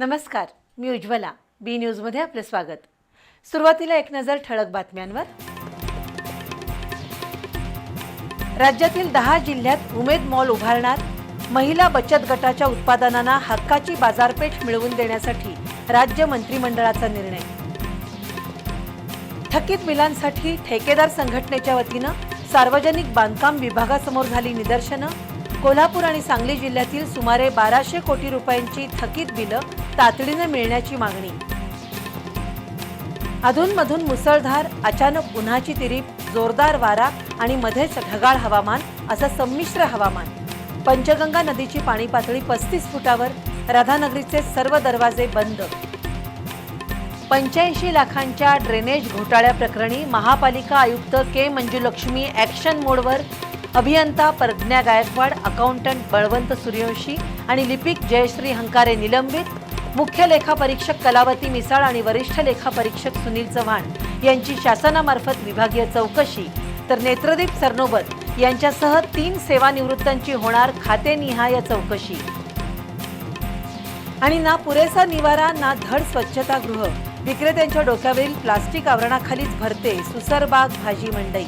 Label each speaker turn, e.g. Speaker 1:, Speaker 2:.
Speaker 1: नमस्कार मी उज्ज्वला. बी न्यूजमध्ये आपलं स्वागत. सुरुवातीला एक नजर ठळक बातम्यांवर. राज्यातील दहा जिल्ह्यात उमेद मॉल उभारणार महिला बचत गटाच्या उत्पादनांना हक्काची बाजारपेठ मिळवून देण्यासाठी राज्य मंत्रिमंडळाचा निर्णय. थकीत बिलांसाठी ठेकेदार संघटनेच्या वतीनं सार्वजनिक बांधकाम विभागासमोर झाली निदर्शनं. कोल्हापूर आणि सांगली जिल्ह्यातील सुमारे बाराशे कोटी रुपयांची थकीत बिलं तातडीनं मिळण्याची मागणी. अधूनमधून मुसळधार अचानक उन्हाची तिरीप जोरदार वारा आणि मध्येच ढगाळ हवामान असं संमिश्र हवामान. पंचगंगा नदीची पाणी पातळी पस्तीस फुटावर राधानगरीचे सर्व दरवाजे बंद. पंच्याऐंशी लाखांच्या ड्रेनेज घोटाळ्याप्रकरणी महापालिका आयुक्त के मंजुलक्ष्मी ॲक्शन मोडवर अभियंता प्रज्ञा गायकवाड अकाउंटंट बळवंत सूर्यवंशी आणि लिपिक जयश्री हंकारे निलंबित. मुख्य लेखापरीक्षक कलावती मिसाळ आणि वरिष्ठ लेखापरीक्षक सुनील चव्हाण यांची शासनामार्फत विभागीय चौकशी. तर नेत्रदीप सरनोबत यांच्यासह तीन सेवानिवृत्तांची होणार खातेनिहाय चौकशी. आणि ना पुरेसा निवारा ना धड स्वच्छतागृह. विक्रेत्यांच्या डोक्यावरील प्लास्टिक आवरणाखालीच भरते सुसरबाग भाजी मंडई.